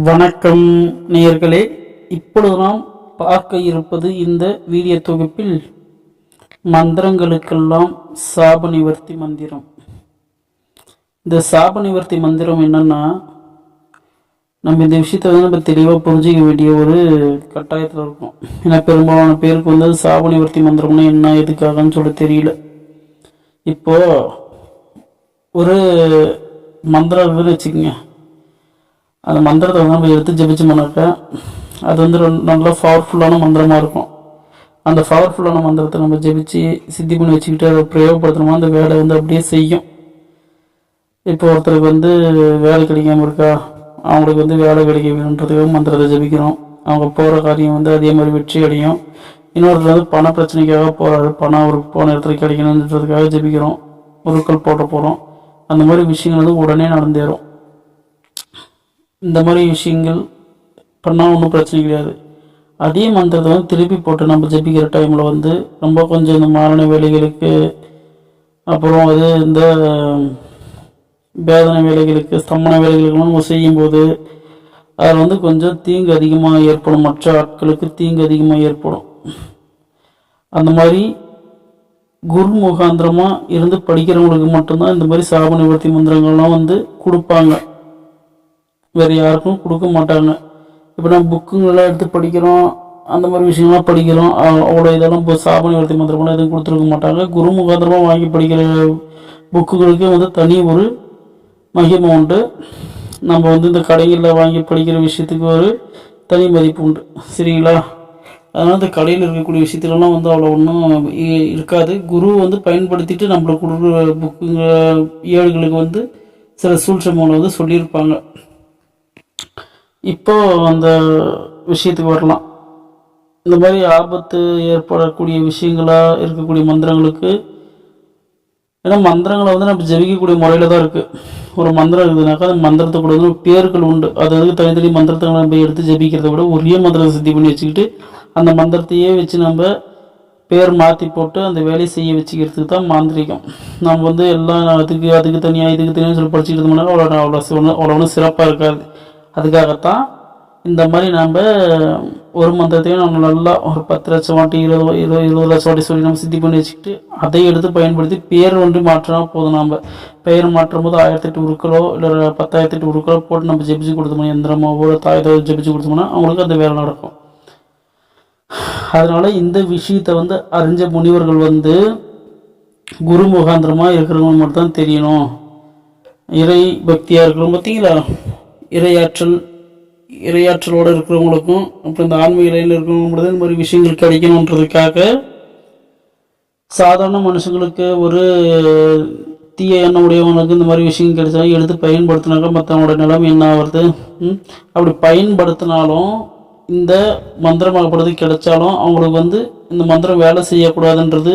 வணக்கம் நேயர்களே இப்பொழுது நாம் பார்க்க இருப்பது இந்த வீடியோ தொகுப்பில் மந்திரங்களுக்கெல்லாம் சாப நிவர்த்தி மந்திரம். இந்த சாப நிவர்த்தி மந்திரம் என்னன்னா நம்ம இந்த விஷயத்தை வந்து நம்ம தெளிவாக புரிஞ்சிக்க வேண்டிய ஒரு கட்டாயத்தில் இருக்கும். ஏன்னா பெரும்பாலான பேருக்கு வந்து சாப நிவர்த்தி மந்திரம்னா என்ன எதுக்காகன்னு சொல்ல தெரியல. இப்போ ஒரு மந்திரம் இருக்குன்னு வச்சுக்கோங்க. அந்த மந்திரத்தை வந்து நம்ம எடுத்து ஜெபிச்சோம்னாக்கா அது வந்து நல்லா பவர்ஃபுல்லான மந்திரமாக இருக்கும். அந்த பவர்ஃபுல்லான மந்திரத்தை நம்ம ஜெபிச்சு சித்தி பண்ணி வச்சுக்கிட்டு அதை பிரயோகப்படுத்தணுமா? அந்த வேலை வந்து அப்படியே செய்யும். இப்போ ஒருத்தருக்கு வந்து வேலை கிடைக்காம இருக்கா? அவங்களுக்கு வந்து வேலை கிடைக்க வேணுன்றதுக்காக மந்திரத்தை ஜெபிக்கிறோம். அவங்க போகிற காரியம் வந்து அதே மாதிரி வெற்றி அடையும். இன்னொருத்தர் வந்து பண பிரச்சனைக்காக போகிறாரு பணம் அவருக்கு போன இடத்துல கிடைக்கணுன்றதுக்காக ஜெபிக்கிறோம். உருக்கள் போட்ட போகிறோம் அந்த மாதிரி விஷயங்கள் வந்து உடனே நடந்தேறும். இந்த மாதிரி விஷயங்கள் பண்ணால் ஒன்றும் பிரச்சனை கிடையாது. அதே மந்திரத்தை வந்து திருப்பி போட்டு நம்ம ஜெபிக்கிற டைமில் வந்து ரொம்ப கொஞ்சம் இந்த மாரண வேலைகளுக்கு அப்புறம் அது இந்த வேதனை வேலைகளுக்கு ஸ்தம்பன வேலைகளுக்கு நம்ம செய்யும்போது அதில் வந்து கொஞ்சம் தீங்கு அதிகமாக ஏற்படும். மற்ற ஆட்களுக்கு தீங்கு அதிகமாக ஏற்படும். அந்த மாதிரி குரு முகாந்திரமாக இருந்து படிக்கிறவங்களுக்கு மட்டும்தான் இந்த மாதிரி சாப நிவர்த்தி மந்திரங்கள்லாம் வந்து கொடுப்பாங்க. வேறு யாருக்கும் கொடுக்க மாட்டாங்க. இப்போ நம்ம புக்குங்கெல்லாம் எடுத்து படிக்கிறோம் அந்த மாதிரி விஷயங்கள்லாம் படிக்கிறோம் அவ்வளோ இதெல்லாம் இப்போ சாபனை வர்த்தி மந்திரம்லாம் எதுவும் கொடுத்துருக்க மாட்டாங்க. குரு முகாந்திரமாக வாங்கி படிக்கிற புக்குகளுக்கே வந்து தனி ஒரு மகிமை உண்டு. நம்ம வந்து இந்த கடைகளில் வாங்கி படிக்கிற விஷயத்துக்கு ஒரு தனி மதிப்பு உண்டு. சரிங்களா? அதனால் இந்த கடையில் இருக்கக்கூடிய விஷயத்துலலாம் வந்து அவ்வளோ ஒன்றும் இருக்காது. குரு வந்து பயன்படுத்திட்டு நம்மளுக்கு கொடுக்குற புக்குங்க ஏழுகளுக்கு வந்து சில சூழ்ச்சிமூலம் வந்து சொல்லியிருப்பாங்க. இப்போ அந்த விஷயத்துக்கு வரலாம். இந்த மாதிரி ஆபத்து ஏற்படக்கூடிய விஷயங்களாக இருக்கக்கூடிய மந்திரங்களுக்கு ஏன்னா மந்திரங்களை வந்து நம்ம ஜெபிக்கக்கூடிய முறையில் தான் இருக்குது ஒரு மந்திரம் இருக்குதுனாக்கா அந்த மந்திரத்தை கூட வந்து பேர்கள் உண்டு. அது வந்து தனித்தனி மந்திரத்தை நம்ம எடுத்து ஜெபிக்கிறத விட ஒரே மந்திரத்தை சித்தி பண்ணி வச்சுக்கிட்டு அந்த மந்திரத்தையே வச்சு நம்ம பேர் மாற்றி போட்டு அந்த வேலையை செய்ய வச்சுக்கிறதுக்கு தான் மாந்திரிகம். நம்ம வந்து எல்லாம் அதுக்கு அதுக்கு தனியாக இதுக்கு தனியாக சொல்லி படிச்சுக்கிட்டு இருந்தோம்னா அவ்வளோ அவ்வளோ அவ்வளோ சிறப்பாக இருக்காது. அதுக்காகத்தான் இந்த மாதிரி நம்ம ஒரு மந்திரத்தையும் நம்ம நல்லா ஒரு பத்து லட்சம் வாட்டி இருபது இருபது இருபது லட்சம் வாட்டி சொல்லி நம்ம சித்தி பண்ணி வச்சுக்கிட்டு அதை எடுத்து பயன்படுத்தி பேர் ஒன்று மாற்றினா போதும் நம்ம பெயர் மாற்றும் போது ஆயிரத்தி எட்டு உருக்களோ இல்லை பத்தாயிரத்தி எட்டு உருக்களோ போட்டு நம்ம ஜெபிச்சு கொடுத்தோம்னா எந்திரமோ ஒரு தாயத்தோ ஜெபிச்சு கொடுத்தோம்னா அவங்களுக்கு அந்த வேலை நடக்கும். அதனால் இந்த விஷயத்தை வந்து அறிஞ்ச முனிவர்கள் வந்து குரு முகாந்திரமாக இருக்கிறவங்க மட்டும் தான் தெரியணும். இறை பக்தியாக இருக்கிறவங்க பார்த்தீங்களா? இறையாற்றல் இரையாற்றலோடு இருக்கிறவங்களுக்கும் அப்புறம் இந்த ஆன்மீக நிலையில் இருக்கிறவங்களுக்கு இந்த மாதிரி விஷயங்கள் கிடைக்கணுன்றதுக்காக சாதாரண மனுஷங்களுக்கு ஒரு தீய எண்ணம் உடையவனுக்கு இந்த மாதிரி விஷயம் கிடைச்சா எடுத்து பயன்படுத்தினாக்கா மற்றவங்களோட நிலைமை என்ன ஆகுறது? அப்படி பயன்படுத்தினாலும் இந்த மந்திரமாகப்படுறது கிடைச்சாலும் அவங்களுக்கு வந்து இந்த மந்திரம் வேலை செய்யக்கூடாதுன்றது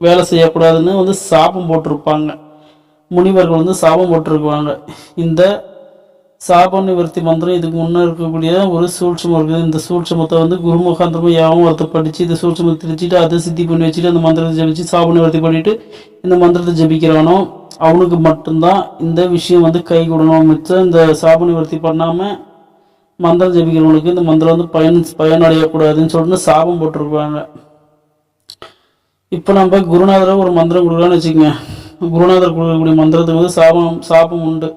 வேலை செய்யக்கூடாதுன்னு வந்து சாபம் போட்டிருப்பாங்க. முனிவர்கள் வந்து சாபம் போட்டிருக்குவாங்க இந்த சாப நிவர்த்தி மந்திரம். இதுக்கு முன்னே இருக்கக்கூடிய ஒரு சூட்சமம் இருக்குது இந்த சூட்சமத்தை வந்து குருமுகாந்திரமும் யாவும் ஒருத்தர் படித்து இந்த சூட்சமத்தை திரிச்சிட்டு அதை சித்தி பண்ணி வச்சுட்டு அந்த மந்திரத்தை ஜபிச்சு சாப நிவர்த்தி பண்ணிட்டு இந்த மந்திரத்தை ஜபிக்கிறானோ அவனுக்கு மட்டும்தான் இந்த விஷயம் வந்து கை கொடுணும் மிச்சம். இந்த சாப நிவர்த்தி பண்ணாமல் மந்திரம் ஜபிக்கிறவங்களுக்கு இந்த மந்திரம் வந்து பயன் பயனடையக்கூடாதுன்னு சொல்லிட்டு சாபம் போட்டிருப்பாங்க. இப்போ நம்ம குருநாதரை ஒரு மந்திரம் கொடுக்கலான்னு வச்சுக்கோங்க. குருநாதர் கொடுக்கக்கூடிய மந்திரத்துக்கு வந்து சாபம் சாபம் உண்டு.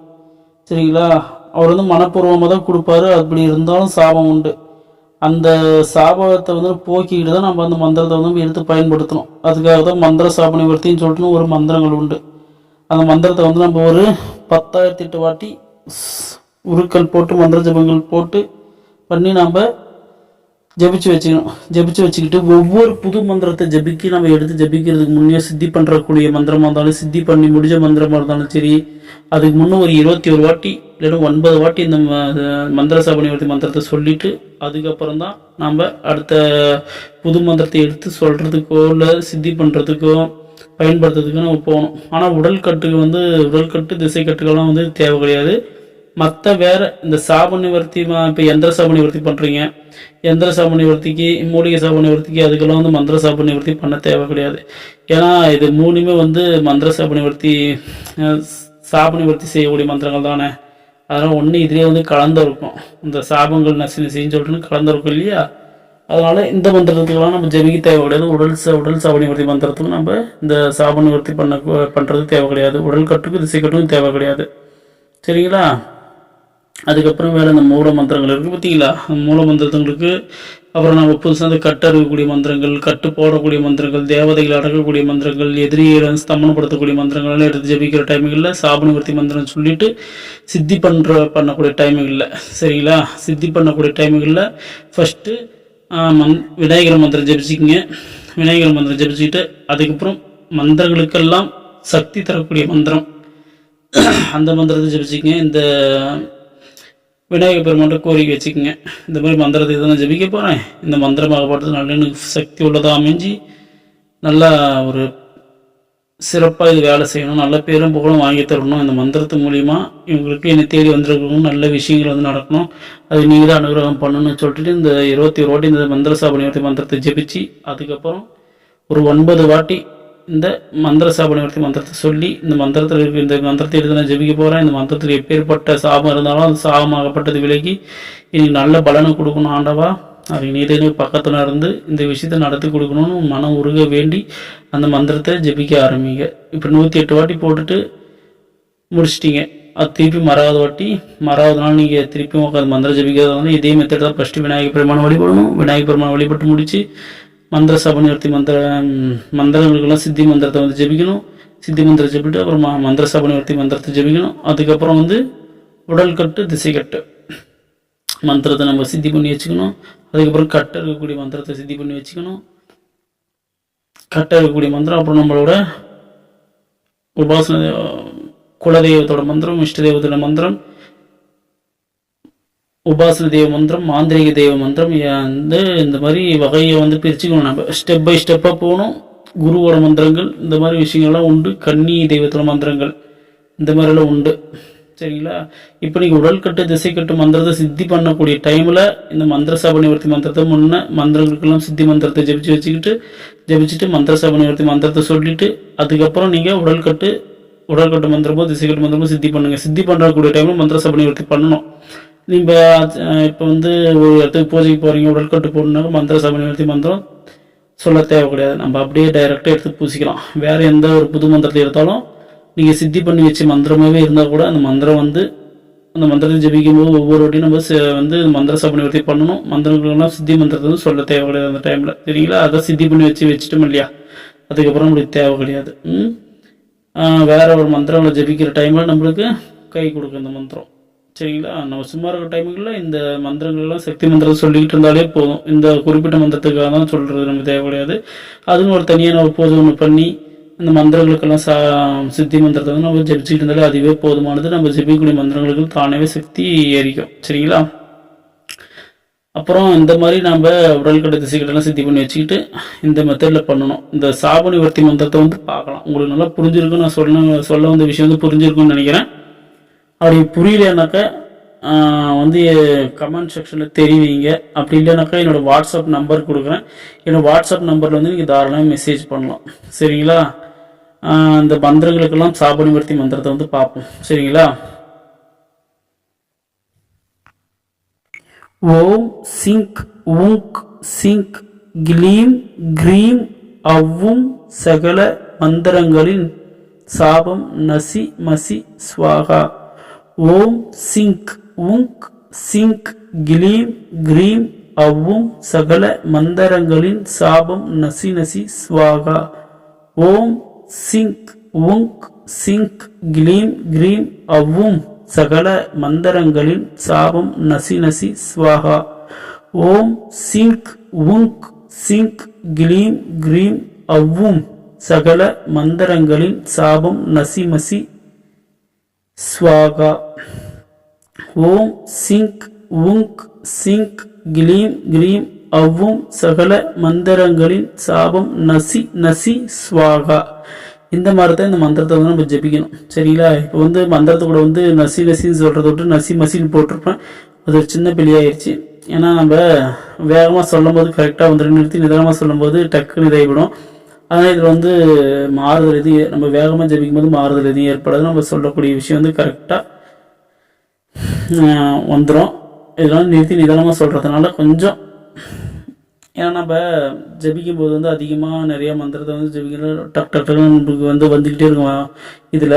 சரிங்களா? அவர் வந்து மனப்பூர்வமாக தான் கொடுப்பாரு. அப்படி இருந்தாலும் சாபம் உண்டு. அந்த சாபத்தை வந்து போக்கிக்கிட்டு தான் நம்ம அந்த மந்திரத்தை வந்து எடுத்து பயன்படுத்தணும். அதுக்காக தான் மந்திர சாப நிவர்த்தின்னு சொல்லிட்டு ஒரு மந்திரங்கள் உண்டு. அந்த மந்திரத்தை வந்து நம்ம ஒரு பத்தாயிரத்தி எட்டு வாட்டி உருக்கள் போட்டு மந்திர ஜபங்கள் போட்டு பண்ணி நம்ம ஜெபிச்சு வச்சுக்கணும். ஜெபிச்சு வச்சுக்கிட்டு ஒவ்வொரு புது மந்திரத்தை ஜெபிக்கி நம்ம எடுத்து ஜெபிக்கிறதுக்கு முன்னே சித்தி பண்ணுறக்கூடிய மந்திரமாக இருந்தாலும் சித்தி பண்ணி முடிஞ்ச மந்திரமாக இருந்தாலும் சரி அதுக்கு முன்னே ஒரு இருபத்தி ஒரு வாட்டி இல்லைன்னா ஒன்பது வாட்டி இந்த ம- மந்திர சாபனிவர்த்தி மந்திரத்தை சொல்லிட்டு அதுக்கப்புறம் தான் நம்ம அடுத்த புது மந்திரத்தை எடுத்து சொல்கிறதுக்கோ இல்லை சித்தி பண்ணுறதுக்கோ பயன்படுத்துறதுக்கு நம்ம போகணும். ஆனால் உடல் கட்டுக்கு வந்து உடல் கட்டு திசை கட்டுக்கெல்லாம் வந்து தேவை கிடையாது. மற்ற வேற இந்த சாப நிவர்த்தி இப்போ எந்திர சாப நிவர்த்தி பண்ணுறீங்க எந்திர சாப நிவர்த்திக்கு மூலிகை சாப நிவர்த்திக்கு அதுக்கெல்லாம் வந்து மந்திர சாப நிவர்த்தி பண்ண தேவை கிடையாது. ஏன்னா இது மூணுமே வந்து மந்திர சாப நிவர்த்தி சாப நிவர்த்தி செய்யக்கூடிய மந்திரங்கள் தானே. அதனால் ஒன்று இதுலேயே வந்து கலந்துருக்கும். இந்த சாபங்கள் நசி நசின்னு சொல்லிட்டு கலந்துருக்கும் இல்லையா? அதனால் இந்த மந்திரத்துக்கெல்லாம் நம்ம ஜெமிக்க தேவை கிடையாது. உடல் ச உடல் சாப நிவர்த்தி மந்திரத்துக்கு நம்ம இந்த சாப நிவர்த்தி பண்ண பண்ணுறது தேவை கிடையாது. உடல் கட்டுக்கும் திசை கட்டுக்கும் தேவை கிடையாது. சரிங்களா? அதுக்கப்புறம் வேறு இந்த மூல மந்திரங்கள் இருக்குது பார்த்தீங்களா? மூல மந்திரத்துங்களுக்கு அப்புறம் நம்ம புதுசாக அந்த கட்டு மந்திரங்கள் கட்டு போடக்கூடிய மந்திரங்கள் தேவதைகள் அடக்கக்கூடிய மந்திரங்கள் எதிரியை வந்து ஸ்தம்பனப்படுத்தக்கூடிய மந்திரங்கள்லாம் எடுத்து ஜெபிக்கிற டைமிங்கில் சாபனவர்த்தி மந்திரம் சொல்லிட்டு சித்தி பண்ணுற பண்ணக்கூடிய டைமிங்கில் சரிங்களா? சித்தி பண்ணக்கூடிய டைமிங்கில் ஃபஸ்ட்டு மந் விநாயகர் மந்திரம் ஜெபிச்சிக்கங்க. விநாயகர் மந்திரம் ஜபிச்சுக்கிட்டு அதுக்கப்புறம் மந்திரங்களுக்கெல்லாம் சக்தி தரக்கூடிய மந்திரம். அந்த மந்திரத்தை ஜெபிச்சிக்கங்க. இந்த விநாயகர் பெருமான்ட்ட கோரிக்கை வச்சுக்கோங்க. இந்த மாதிரி மந்திரத்தை இதெல்லாம் ஜபிக்க ஜெபிக்க போகிறேன் இந்த மந்திரமாகப்பட்டது நல்ல எனக்கு சக்தி உள்ளதாக அமைஞ்சு நல்லா ஒரு சிறப்பாக இது வேலை செய்யணும். நல்ல பேரும் புகழும் வாங்கி தரணும். இந்த மந்திரத்து மூலிமா இவங்களுக்கு என்னை தேடி வந்திருக்கணும் நல்ல விஷயங்கள் வந்து நடக்கணும். அது நீங்கள் தான் அனுகிரகம் பண்ணணும்னு சொல்லிட்டு இந்த இருபத்தி ஒரு வாட்டி இந்த மந்திர சாபனிவர்த்தி மந்திரத்தை ஜெபிச்சு அதுக்கப்புறம் ஒரு ஒன்பது வாட்டி இந்த மந்திர சாபனிவர்த்தி மந்திரத்தை சொல்லி இந்த மந்திரத்தில் இருக்க இந்த மந்திரத்தை எடுத்து நான் ஜெபிக்க போகிறேன் இந்த மந்திரத்தில் எப்பேற்பட்ட சாபம் இருந்தாலும் அந்த சாபமாகப்பட்டது விலகி எனக்கு நல்ல பலனை கொடுக்கணும் ஆண்டவா. அவங்க நீதேனு பக்கத்தில் இருந்து இந்த விஷயத்தை நடத்தி கொடுக்கணும்னு மனம் உருக வேண்டி அந்த மந்திரத்தை ஜெபிக்க ஆரம்பிங்க. இப்போ நூற்றி எட்டு வாட்டி போட்டுட்டு முடிச்சிட்டிங்க. அது திருப்பி மறாவது வாட்டி மறாவது நாள் நீங்கள் திருப்பியும் உட்காந்து மந்திரம் ஜெபிக்கிறது இதே மெத்தட் தான் ஃபஸ்ட்டு விநாயகர் பெருமானை வழிபடணும். விநாயகர் பெருமானை வழிபட்டு முடிச்சு மந்திர சபை நிறுத்தி மந்திர மந்திரங்களுக்கெல்லாம் சித்தி மந்திரத்தை வந்து ஜெபிக்கணும். சித்தி மந்திரம் ஜெபிட்டு அப்புறம் மந்திர சபை மந்திரத்தை ஜெபிக்கணும். அதுக்கப்புறம் வந்து உடல் கட்டு திசை கட்டு. மந்திரத்தை நம்ம சித்தி பண்ணி வச்சுக்கணும். அதுக்கப்புறம் கட்ட இருக்கக்கூடிய மந்திரத்தை சித்தி பண்ணி வச்சுக்கணும். கட்ட இருக்கக்கூடிய மந்திரம் அப்புறம் நம்மளோட உபாசன குலதெய்வத்தோட மந்திரம் இஷ்ட தெய்வத்தோட மந்திரம் உபாசன தெய்வ மந்திரம் மாந்திரிக தெய்வ மந்திரம் வந்து இந்த மாதிரி வகையை வந்து பிரிச்சுக்கணும். நம்ம ஸ்டெப் பை ஸ்டெப்பாக போகணும். குருவோட மந்திரங்கள் இந்த மாதிரி விஷயங்கள்லாம் உண்டு. கன்னி தெய்வத்தோட மந்திரங்கள் இந்த மாதிரிலாம் உண்டு. சரிங்களா? இப்போ நீங்கள் உடல் கட்டு திசை கட்டு மந்திரத்தை சித்தி பண்ணக்கூடிய டைமில் இந்த மந்திர சபனிவர்த்தி மந்திரத்தை முன்ன மந்திரங்களுக்கெல்லாம் சித்தி மந்திரத்தை ஜெபிச்சு வச்சுக்கிட்டு ஜெபிச்சுட்டு மந்திர சபனிவர்த்தி மந்திரத்தை சொல்லிட்டு அதுக்கப்புறம் நீங்கள் உடல் கட்டு உடல் கட்டு மந்திரமோ திசை கட்டு மந்திரமோ சித்தி பண்ணுங்க. சித்தி பண்ணக்கூடிய டைமில் மந்திர சபனிவர்த்தி பண்ணணும். நீங்கள் இப்போ வந்து ஒரு இடத்துக்கு பூஜைக்கு போகிறீங்க உடற்கட்டு கட்டு மந்திர சபை நிவர்த்தி மந்திரம் சொல்ல தேவை கிடையாது. நம்ம அப்படியே டைரெக்டாக எடுத்து பூசிக்கலாம். வேறு எந்த ஒரு புது மந்திரத்தை எடுத்தாலும் நீங்கள் சித்தி பண்ணி வச்ச மந்திரமாகவே இருந்தால் கூட அந்த மந்திரம் வந்து அந்த மந்திரத்தை ஜெபிக்கும் போது ஒவ்வொரு வாட்டியும் நம்ம வந்து மந்திர சபை நிவர்த்தி பண்ணணும். மந்திரங்கள்லாம் சித்தி மந்திரத்தை வந்து சொல்ல தேவை கிடையாது அந்த டைமில் சரிங்களா? அதை சித்தி பண்ணி வச்சு வச்சுட்டோம் இல்லையா? அதுக்கப்புறம் நம்மளுக்கு தேவை கிடையாது. வேற ஒரு மந்திரங்களை ஜெபிக்கிற டைமில் நம்மளுக்கு கை கொடுக்கும் இந்த மந்திரம். சரிங்களா? நம்ம சும்மா இருக்கிற டைமுகளில் இந்த மந்திரங்கள்லாம் சக்தி மந்திரம் சொல்லிக்கிட்டு இருந்தாலே போதும். இந்த குறிப்பிட்ட மந்திரத்துக்காக தான் சொல்கிறது நம்ம தேவை கிடையாது அதுவும் ஒரு தனியாக ஒரு பூஜை ஒன்று பண்ணி இந்த மந்திரங்களுக்கெல்லாம் சா சித்தி மந்திரத்தை வந்து நம்ம ஜெபிச்சுக்கிட்டு இருந்தாலே அதுவே போதுமானது. நம்ம ஜெபிக்கூடிய மந்திரங்களுக்கு தானே சக்தி ஏறிக்கும். சரிங்களா? அப்புறம் இந்த மாதிரி நம்ம உடல் கட்ட திசைகளெல்லாம் சித்தி பண்ணி வச்சுக்கிட்டு இந்த மெத்தடில் பண்ணணும். இந்த சாப நிவர்த்தி மந்திரத்தை வந்து பார்க்கலாம். உங்களுக்கு நல்லா புரிஞ்சிருக்கும் நான் சொல்ல சொல்ல வந்த விஷயம் வந்து புரிஞ்சிருக்கும்னு நினைக்கிறேன். அப்படி புரியலனாக்கா வந்து கமெண்ட் செக்ஷனில் தெரிவிங்க. அப்படி இல்லைனாக்கா என்னோட வாட்ஸ்அப் நம்பர் கொடுக்குறேன். என்னோடய வாட்ஸ்அப் நம்பரில் வந்து நீங்கள் தாராளமாக மெசேஜ் பண்ணலாம். சரிங்களா? இந்த மந்திரங்களுக்கெல்லாம் சாபநிவர்த்தி மந்திரத்தை வந்து பார்ப்போம். சரிங்களா? ஓம் சிங்க் உங்க் சிங்க் கிளீம் கிரீம் அவ்வும் சகல மந்திரங்களின் சாபம் நசி மசி ஸ்வாகா. ஓம் சிங்க் உங்க் சிங்க் கிலீம் கிரீம் அவ்வும் சகல மந்தரங்களின் சாபம் நசி நசி ஸ்வாகா ஓம் சிங்க் உங்க் சிங்க் கிலீம் கிரீம் அவ்வும் சகல மந்தரங்களின் சாபம் நசி நசி ஸ்வாகா ஓம் சிங்க் உங்க் சிங்க் கிலீம் கிரீம் அவ்வும் சகல மந்திரங்களின் சாபம் நசி மசி ஸ்வாகா ஓம் சிங்க் உங்க் சிங்க் கிளீம் கிரீம் அவ்வும் சகல மந்திரங்களின் சாபம். நசி நசி ஸ்வாகா இந்த மாதிரி தான் இந்த மந்திரத்தை வந்து நம்ம ஜெபிக்கணும். சரிங்களா? இப்போ வந்து மந்திரத்தை கூட வந்து நசி நசின்னு சொல்கிறத விட்டு நசி மசின்னு போட்டிருப்பேன். அது ஒரு சின்ன பிள்ளையாயிருச்சு ஏன்னா நம்ம வேகமாக சொல்லும்போது கரெக்டாக வந்து நிறுத்தி நிதானமாக சொல்லும்போது டக்குன்னு இதாகிவிடும். ஆனால் இதில் வந்து மாறுதல் எதுவும் நம்ம வேகமாக ஜெபிக்கும் போது மாறுதல் எதுவும் ஏற்படாது. நம்ம சொல்லக்கூடிய விஷயம் வந்து கரெக்டாக வந்துடும் இதெல்லாம் நிறுத்தி நிதானமாக சொல்கிறதுனால கொஞ்சம் ஏன்னா நம்ம ஜபிக்கும் போது வந்து அதிகமாக நிறைய மந்திரத்தை வந்து ஜபிக்கிற டக் டக் டக்குன்னு நம்மளுக்கு வந்து வந்துக்கிட்டே இருக்கும். இதில்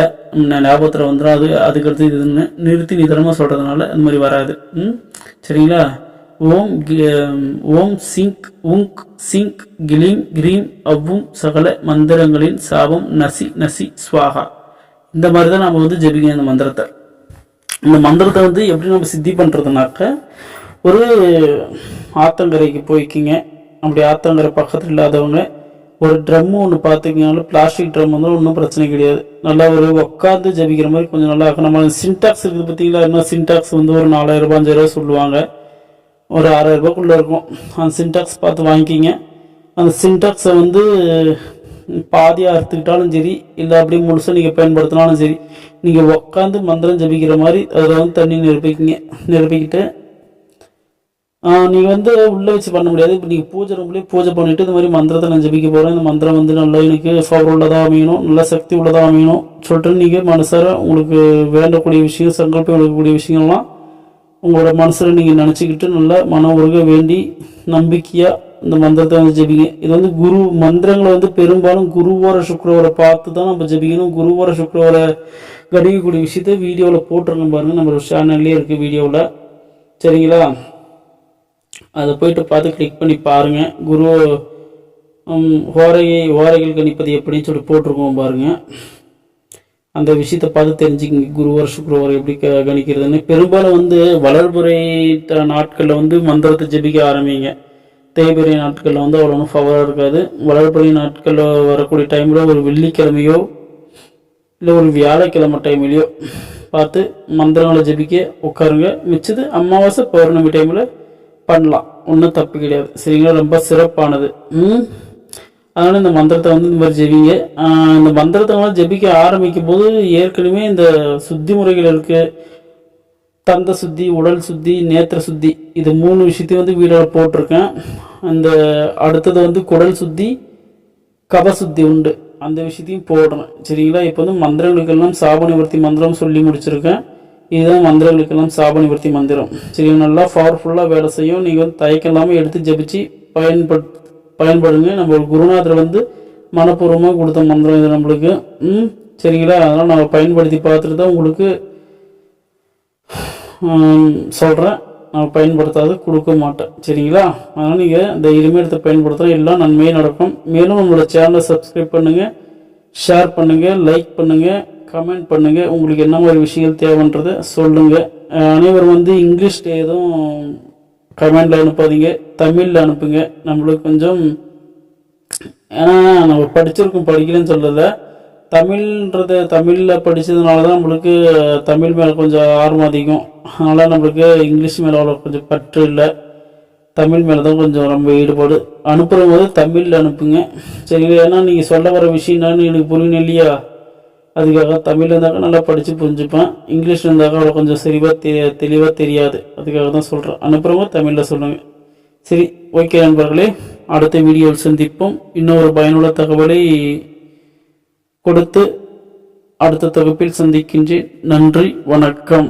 ஞாபகத்தில் வந்துடும் அது அதுக்கடுத்து இதுன்னு நிறுத்தி நிதானமாக சொல்கிறதுனால அந்த மாதிரி வராது. ம்? சரிங்களா? ஓம் கி- ஓம் சிங்க் உங்க் சிங்க் கிலீம் கிரீம் அவ்வும் சகல மந்திரங்களின் சாபம் நசி நசி ஸ்வாகா இந்த மாதிரி தான் நம்ம வந்து ஜெபிக்கணும் இந்த மந்திரத்தை. இந்த மந்திரத்தை வந்து எப்படி நம்ம சித்தி பண்ணுறதுனாக்க ஒரு ஆத்தங்கரைக்கு போய்க்கிங்க. அப்படி ஆத்தங்கரை பக்கத்தில் இல்லாதவங்க ஒரு ட்ரம்மு ஒன்று பார்த்துக்கிங்கனாலும் பிளாஸ்டிக் ட்ரம் வந்து ஒன்றும் பிரச்சனை கிடையாது. நல்லா ஒரு உட்காந்து ஜபிக்கிற மாதிரி கொஞ்சம் நல்லா இருக்கும். நம்ம சின்டாக்ஸ் இருக்குது பார்த்தீங்களா இன்னும் சின்டாக்ஸ் வந்து ஒரு நாலாயிரம் ரூபாய் அஞ்சாயிரம் சொல்லுவாங்க. ஒரு ஆறாயிரம் ரூபாய்க்குள்ளே இருக்கும். அந்த சின்டாக்ஸ் பார்த்து வாங்கிக்கிங்க. அந்த சின்டாக்ஸை வந்து பாதியாக அறுத்துக்கிட்டாலும் சரி இல்லை அப்படியே முழுசாக நீங்கள் பயன்படுத்தினாலும் சரி நீங்கள் உட்காந்து மந்திரம் ஜபிக்கிற மாதிரி அதில் வந்து தண்ணி நிரப்பிக்கிங்க. நிரப்பிக்கிட்டு நீங்கள் வந்து உள்ளே வச்சு பண்ண முடியாது. இப்போ நீங்கள் பூஜை ரூம்லேயே பூஜை பண்ணிவிட்டு இந்த மாதிரி மந்திரத்தை நான் ஜபிக்க போகிறேன் இந்த மந்திரம் வந்து நல்லா எனக்கு ஃபவர் உள்ளதாக அமையணும் நல்ல சக்தி உள்ளதாக அமையணும் சொல்லிட்டு நீங்கள் மனசார உங்களுக்கு வேண்டக்கூடிய விஷயம் சங்கல்பம் எடுக்கக்கூடிய விஷயங்கள்லாம் உங்களோட மனசில் நீங்கள் நினச்சிக்கிட்டு நல்லா மன உருக வேண்டி நம்பிக்கையாக இந்த மந்திரத்தை வந்து ஜெபிங்க. இது வந்து குரு மந்திரங்களை வந்து பெரும்பாலும் குருவார சுக்ரவரை பார்த்து தான் நம்ம ஜெபிக்கணும். குருவார சுக்ரவரை கடிக்கக்கூடிய விஷயத்த வீடியோவில் போட்டிருக்கோம் பாருங்கள் நம்ம சேனல்லே இருக்குது வீடியோவில் சரிங்களா? அதை போயிட்டு பார்த்து கிளிக் பண்ணி பாருங்கள் குரு ஓரையை ஹோரையை கணிப்பது எப்படின்னு சொல்லி போட்டிருக்கோம் பாருங்கள் அந்த விஷயத்தை பார்த்து தெரிஞ்சுக்கிங்க. குருவார் சுக்ரவார் எப்படி க கணிக்கிறதுன்னு. பெரும்பாலும் வந்து வளர்புரை நாட்களில் வந்து மந்திரத்தை ஜெபிக்க ஆரம்பிங்க. தேய்பிரை நாட்களில் வந்து அவ்வளோ ஒன்றும் ஃபவராக இருக்காது. வளர்புரை நாட்களில் வரக்கூடிய டைமில் ஒரு வெள்ளிக்கிழமையோ இல்லை ஒரு வியாழக்கிழமை டைம்லையோ பார்த்து மந்திரங்களை ஜெபிக்க உட்காருங்க. மிச்சது அமாவாசை பௌர்ணமி டைமில் பண்ணலாம். ஒன்றும் தப்பு கிடையாது. சரிங்களா? ரொம்ப சிறப்பானது. ம்? அதனால் இந்த மந்திரத்தை வந்து இந்த மாதிரி ஜெபிங்க. இந்த மந்திரத்தை வந்து ஜெபிக்க ஆரம்பிக்கும் போது ஏற்கனவே இந்த சுத்தி முறைகள் இருக்குது தந்த சுத்தி உடல் சுத்தி நேத்திர சுத்தி இது மூணு விஷயத்தையும் வந்து வீடியோவில் போட்டிருக்கேன். அந்த அடுத்தது வந்து குடல் சுத்தி கப சுத்தி உண்டு. அந்த விஷயத்தையும் போடுறேன் சரிங்களா? இப்போ வந்து மந்திரங்களுக்கெல்லாம் சாப நிவர்த்தி மந்திரம் சொல்லி முடிச்சிருக்கேன். இதுதான் மந்திரங்களுக்கெல்லாம் சாப நிவர்த்தி மந்திரம். சரி நல்லா பவர்ஃபுல்லாக வேலை செய்யும். நீங்கள் வந்து தயக்கம் இல்லாமல் எடுத்து ஜபிச்சு பயன்படு பயன்படுங்க. நம்ம குருநாதர் வந்து மனப்பூர்வமாக கொடுத்த மந்திரம் இது நம்மளுக்கு. ம் சரிங்களா? அதனால் நம்ம பயன்படுத்தி பார்த்துட்டு தான் உங்களுக்கு சொல்கிறேன் நான் பயன்படுத்தாது கொடுக்க மாட்டேன். சரிங்களா? அதனால் நீங்கள் தைரியமாக எடுத்து பயன்படுத்துகிற எல்லாம் நன்மையே நடக்கும். மேலும் நம்மளோட சேனலை சப்ஸ்கிரைப் பண்ணுங்கள் ஷேர் பண்ணுங்கள் லைக் பண்ணுங்கள் கமெண்ட் பண்ணுங்கள் உங்களுக்கு என்ன மாதிரி விஷயங்கள் தேவைன்றதை சொல்லுங்கள் அனைவரும் வந்து இங்கிலீஷ் எதுவும் கமெண்டில் அனுப்பாதீங்க தமிழில் அனுப்புங்க. நம்மளுக்கு கொஞ்சம் ஏன்னா நம்ம படிச்சிருக்கோம் படிக்கலன்னு சொல்லலை. தமிழ்ன்றது தமிழில் படித்ததுனால தான் நம்மளுக்கு தமிழ் மேலே கொஞ்சம் ஆர்வம் அதிகம். அதனால் நம்மளுக்கு இங்கிலீஷ் மேலே அவ்வளோ கொஞ்சம் பற்று இல்லை. தமிழ் மேலே தான் கொஞ்சம் ரொம்ப ஈடுபாடு. அனுப்புகிற போது தமிழில் அனுப்புங்க. சரி ஏன்னா நீங்கள் சொல்ல வர விஷயம் என்னன்னு எனக்கு புரியணும் இல்லையா? அதுக்காக தமிழ் இருந்தாக்கா நல்லா படித்து புரிஞ்சுப்பேன். இங்கிலீஷ் இருந்தாக்கா அவ்வளோ கொஞ்சம் சரிவாக தெ தெளிவாக தெரியாது. அதுக்காக தான் சொல்கிறேன் அனுப்புகிறவங்க தமிழில் சொல்லுங்கள் சரி ஓகே நண்பர்களே. அடுத்த வீடியோவில் சந்திப்போம். இன்னொரு பயனுள்ள தகவலை கொடுத்து அடுத்த தொகுப்பில் சந்திக்கின்றேன். நன்றி வணக்கம்.